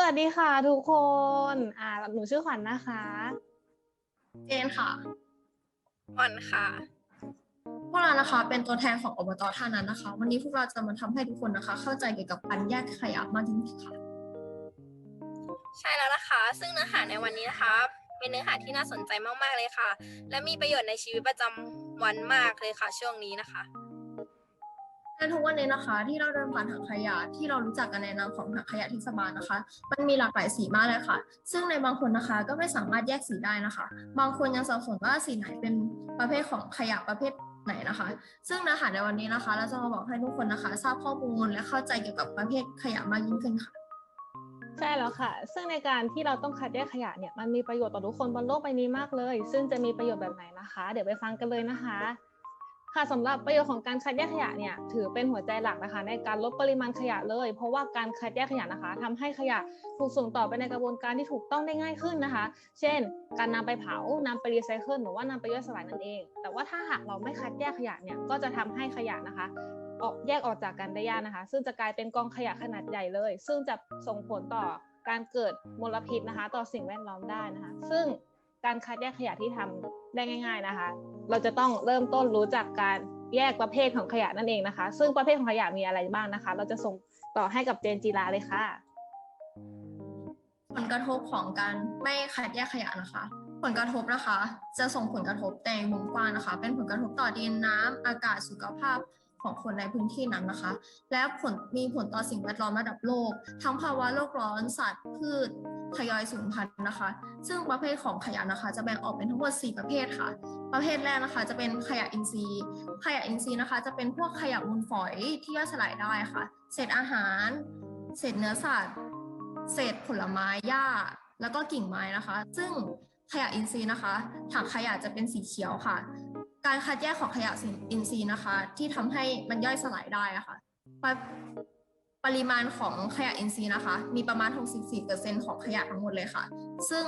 สวัสดีค่ะทุกคน อ่า หนูชื่อขวัญนะคะ เจนค่ะวันค่ะ พวกเรานะคะเป็นตัวแทนของอบตท่านั้นนะคะ วันนี้พวกเราจะมาทำให้ทุกคนนะคะ เข้าใจเกี่ยวกับการแยกขยะมากยิ่งขึ้นค่ะ ใช่แล้วนะคะ ซึ่งเนื้อหาในวันนี้นะคะ เป็นเนื้อหาที่น่าสนใจมากๆเลยค่ะ และมีประโยชน์ในชีวิตประจำวันมากเลยค่ะ ช่วงนี้นะคะ ในทุกวันนี้นะคะ ที่เราเดินผ่านถังขยะที่เรารู้จักกันในนามของถังขยะเทศบาลนะคะ มันมีหลากหลายสีมากเลยค่ะ ซึ่งในบางคนนะคะก็ไม่สามารถแยกสีได้นะคะ บางคนยังสับสนว่าสีไหนเป็นประเภทของขยะประเภทไหนนะคะ ซึ่งเนื้อหาในวันนี้นะคะ เราจะมาบอกให้ทุกคนนะคะ ทราบข้อมูลและเข้าใจเกี่ยวกับประเภทขยะมากยิ่งขึ้นค่ะใช่แล้วค่ะ ซึ่งในการที่เราต้องคัดแยกขยะเนี่ยมันมีประโยชน์ต่อทุกคนบนโลกใบนี้มากเลย ซึ่งจะมีประโยชน์แบบไหนนะคะ เดี๋ยวไปฟังกันเลยนะคะ ค่ะสำหรับประโยชน์ของการคัดแยกขยะเนี่ยถือเป็นหัวใจหลักนะคะ ในการลดปริมาณขยะเลย เพราะว่าการคัดแยกขยะนะคะทำให้ขยะถูกส่งต่อไปในกระบวนการที่ถูกต้องได้ง่ายขึ้นนะคะ เช่น การนำไปเผานำไปรีไซเคิลหรือว่านำไปย่อยสลายนั่นเอง แต่ว่าถ้าหากเราไม่คัดแยกขยะเนี่ยก็จะทำให้ขยะนะคะออกแยกออกจากกันได้ยากนะคะ ซึ่งจะกลายเป็นกองขยะขนาดใหญ่เลย ซึ่งจะส่งผลต่อการเกิดมลพิษนะคะ ต่อสิ่งแวดล้อมได้นะคะ ซึ่ง การคัดแยกขยะที่ทำได้ง่าย ๆนะคะ เราจะต้องเริ่มต้นรู้จักการแยกประเภทของขยะนั่นเองนะคะ ซึ่งประเภทของขยะมีอะไรบ้างนะคะ เราจะส่งต่อให้กับเจนจีราเลยค่ะ ผลกระทบของการไม่คัดแยกขยะนะคะ ผลกระทบนะคะ จะส่งผลกระทบในวงกว้างนะคะ เป็นผลกระทบต่อดินน้ำอากาศสุขภาพ ของคนในพื้นที่นั้นนะคะ และผลมีผลต่อสิ่งแวดล้อมระดับโลก ทั้งภาวะโลกร้อนสัตว์พืชทยอยสูญพันธุ์นะคะ ซึ่งประเภทของขยะนะคะ จะแบ่งออกเป็นทั้งหมด 4 ประเภทค่ะ ประเภทแรกนะคะ จะเป็นขยะอินทรีย์ ขยะอินทรีย์นะคะ จะเป็นพวกขยะมูลฝอยที่ย่อยสลายได้ค่ะ เศษอาหาร เศษเนื้อสัตว์ เศษผลไม้หญ้า แล้วก็กิ่งไม้นะคะ ซึ่งขยะอินทรีย์นะคะ ถังขยะจะเป็นสีเขียวค่ะ การคัดแยกของขยะอินทรีย์นะคะ ที่ทำให้มันย่อยสลายได้ะค่ะปริปริมาณของขยะอินทรีย์นะคะ มีประมาณ 64%ของขยะทั้งหมดเลยค่ะ ซึ่ง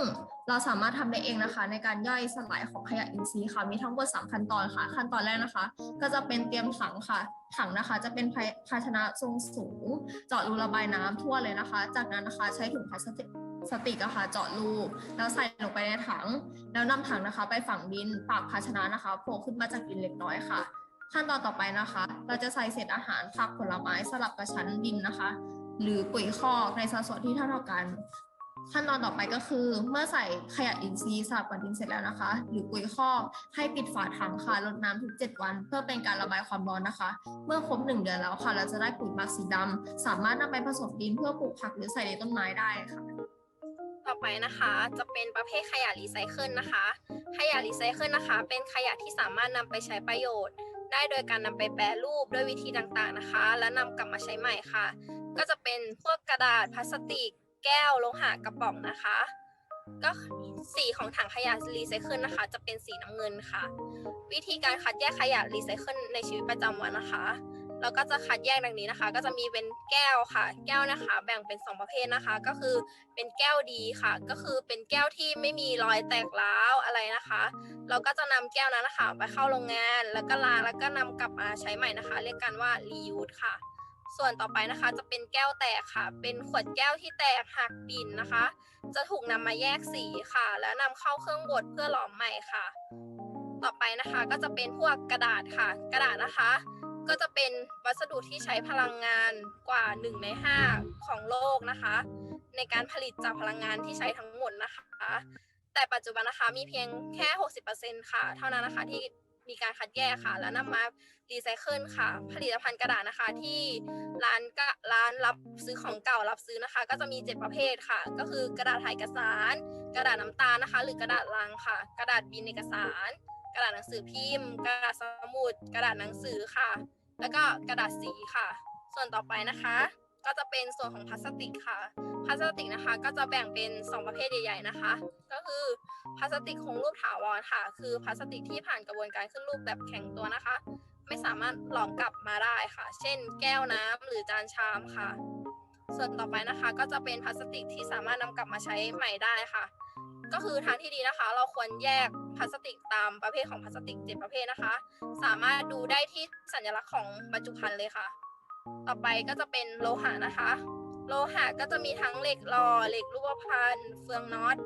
เราสามารถทำได้เองนะคะ ในการย่อยสลายของขยะอินทรีย์ค่ะมีทั้งหมด3ขั้นตอนค่ะ ขั้นตอนแรกนะคะ ก็จะเป็นเตรียมถังค่ะ ถังนะคะ จะเป็นภาชนะทรงสูง เจาะรูระบายน้ำทั่วเลยนะคะ จากนั้นนะคะใช้ถุงพลาสติก สติกอะค่ะเจาะรูแล้วใส่ลงไปในถัง แล้วนำถังนะคะ ไปฝังดินปากภาชนะนะคะโผล่ขึ้นมาจากดินเล็กน้อยค่ะ ขั้นตอนต่อไปนะคะ เราจะใส่เศษอาหารผักผลไม้สลับกับชั้นดินนะคะ หรือปุ๋ยคอกในสัดส่วนที่เท่าเท่ากัน ขั้นตอนต่อไปก็คือ เมื่อใส่ขยะอินทรีย์สลับกับดินเสร็จแล้วนะคะ หรือปุ๋ยคอกให้ปิดฝาถังค่ะรดน้ำทุก 7 วัน เพื่อเป็นการระบายความร้อนนะคะ เมื่อครบ1เดือนแล้วค่ะเราจะได้ปุ๋ยหมักสีดำสามารถนำไปผสมดินเพื่อปลูกผักหรือใส่ในต้นไม้ได้ค่ะ ต่อไปนะคะ จะเป็นประเภทขยะรีไซเคิลนะคะ ขยะรีไซเคิลนะคะ เป็นขยะที่สามารถนำไปใช้ประโยชน์ ได้โดยการนำไปแปรรูปด้วยวิธีต่างๆนะคะ และนำกลับมาใช้ใหม่ค่ะ ก็จะเป็นพวกกระดาษพลาสติก แก้วโลหะกระป๋องนะคะ ก็สีของถังขยะรีไซเคิลนะคะ จะเป็นสีน้ำเงินค่ะ วิธีการคัดแยกขยะรีไซเคิลในชีวิตประจำวันนะคะ เราก็จะคัดแยกดังนี้นะคะ ก็จะมีเป็นแก้วค่ะ แก้วนะคะ แบ่งเป็น 2 ประเภทนะคะ ก็คือเป็นแก้วดีค่ะ ก็คือเป็นแก้วที่ไม่มีรอยแตกร้าวอะไรนะคะ เราก็จะนำแก้วนั้นนะคะไปเข้าโรงงาน แล้วก็ล้างแล้วก็นำกลับมาใช้ใหม่นะคะ เรียกกันว่า reuse ค่ะ ส่วนต่อไปนะคะจะเป็นแก้วแตกค่ะ เป็นขวดแก้วที่แตกหักบินนะคะ จะถูกนำมาแยกสีค่ะ แล้วนำเข้าเครื่องบดเพื่อหลอมใหม่ค่ะ ต่อไปนะคะก็จะเป็นพวกกระดาษค่ะ กระดาษนะคะ ก็จะเป็นวัสดุที่ใช้พลังงานกว่า 1 ใน 5 ของโลกนะคะ ในการผลิตจากพลังงานที่ใช้ทั้งหมดนะคะ แต่ปัจจุบันนะคะมีเพียงแค่ 60%ค่ะ เท่านั้นนะคะที่มีการคัดแยกค่ะ แล้วนำมารีไซเคิลค่ะ ผลิตภัณฑ์กระดาษนะคะที่ร้านกะร้านรับซื้อของเก่ารับซื้อนะคะ ก็จะมี 7 ประเภทค่ะ ก็คือกระดาษถ่ายเอกสาร กระดาษน้ำตาลนะคะ หรือกระดาษลังค่ะ กระดาษบินเอกสาร กระดาษหนังสือพิมพ์ กระดาษสมุด กระดาษหนังสือค่ะ แล้วก็กระดาษสีค่ะ ส่วนต่อไปนะคะ ก็จะเป็นส่วนของพลาสติกค่ะ พลาสติกนะคะก็จะแบ่งเป็น 2 ประเภทใหญ่ ๆนะคะ ก็คือพลาสติกคงรูปถาวรค่ะ คือพลาสติกที่ผ่านกระบวนการขึ้นรูปแบบแข็งตัวนะคะ ไม่สามารถหลอมกลับมาได้ค่ะ เช่น แก้วน้ำหรือจานชามค่ะ ส่วนต่อไปนะคะก็จะเป็นพลาสติกที่สามารถนำกลับมาใช้ใหม่ได้ค่ะ ก็คือทางที่ดีนะคะ เราควรแยกพลาสติกตามประเภทของพลาสติกเจ็ดประเภทนะคะ สามารถดูได้ที่สัญลักษณ์ของบรรจุภัณฑ์เลยค่ะ ต่อไปก็จะเป็นโลหะนะคะ โลหะก็จะมีทั้งเหล็กหล่อเหล็กรูปพรรณเฟืองน็อต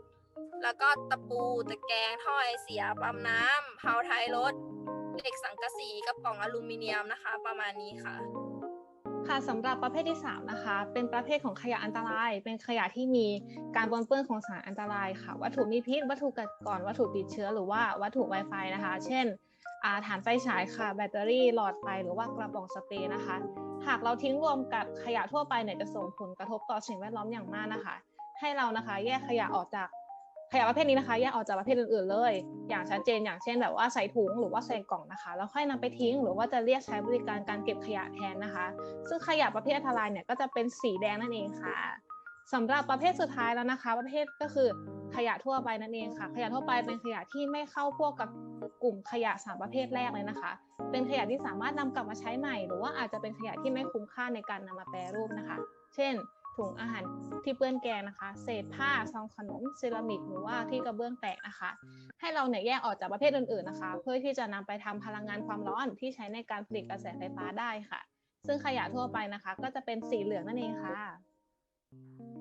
แล้วก็ตะปูตะแกรงท่อไอเสียปั๊มน้ำเผาท้ายรถเหล็กสังกะสีกระป๋องอลูมิเนียมนะคะ ประมาณนี้ค่ะ ค่ะสำหรับประเภทที่ 3 นะคะ เป็นประเภทของขยะอันตราย เป็นขยะที่มีการปนเปื้อนของสารอันตรายค่ะ วัตถุมีพิษ วัตถุกัดกร่อน วัตถุติดเชื้อ หรือว่าวัตถุ Wi-Fi นะคะ เช่นฐานไฟฉายค่ะ แบตเตอรี่ หลอดไฟ หรือว่ากระป๋องสเปรย์นะคะ หากเราทิ้งรวมกับขยะทั่วไปเนี่ยจะส่งผลกระทบต่อสิ่งแวดล้อมอย่างมากนะคะ ให้เรานะคะ แยกขยะออกจาก ขยะประเภทนี้นะคะแยกออกจากประเภทอื่นๆเลย อย่างชัดเจน อย่างเช่นแบบว่าใส่ถุงหรือว่าใส่กล่องนะคะ แล้วค่อยนำไปทิ้ง หรือว่าจะเรียกใช้บริการการเก็บขยะแทนนะคะ ซึ่งขยะประเภทอันตรายเนี่ยก็จะเป็นสีแดงนั่นเองค่ะสำหรับประเภทสุดท้ายแล้วนะคะ ประเภทก็คือขยะทั่วไปนั่นเองค่ะ ขยะทั่วไปเป็นขยะที่ไม่เข้าพวกกับกลุ่มขยะสามประเภทแรกเลยนะคะ เป็นขยะที่สามารถนำกลับมาใช้ใหม่ หรือว่าอาจจะเป็นขยะที่ไม่คุ้มค่าในการนำมาแปรรูปนะคะ เช่น ถุงอาหารที่เปื้อนแกงนะคะ เศษผ้าซองขนมเซรามิกหรือว่าที่กระเบื้องแตกนะคะ ให้เราเนี่ยแยกออกจากประเภทอื่นๆนะคะ เพื่อที่จะนำไปทำพลังงานความร้อนที่ใช้ในการผลิตกระแสไฟฟ้าได้ค่ะ ซึ่งขยะทั่วไปนะคะ ก็จะเป็นสีเหลืองนั่นเองค่ะ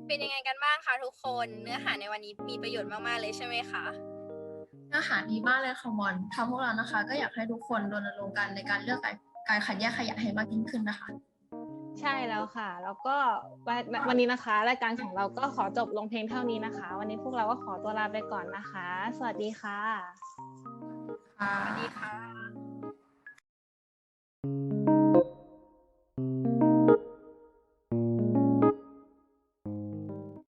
เป็นยังไงกันบ้างคะทุกคนเนื้อหาในวันนี้มีประโยชน์มากๆเลยใช่ไหมคะเนื้อหาดีมากเลยค่ะมอนทางพวกเรานะคะ ก็อยากให้ทุกคนรณรงค์กันในการเลือกการการคัดแยกขยะให้มากยิ่งขึ้นนะคะ ใช่แล้วค่ะ แล้วก็วันวันนี้นะคะ รายการของเราก็ขอจบลงเพียงเท่านี้นะคะ วันนี้พวกเราก็ขอตัวลาไปก่อนนะคะ สวัสดีค่ะค่ะสวัสดีค่ะ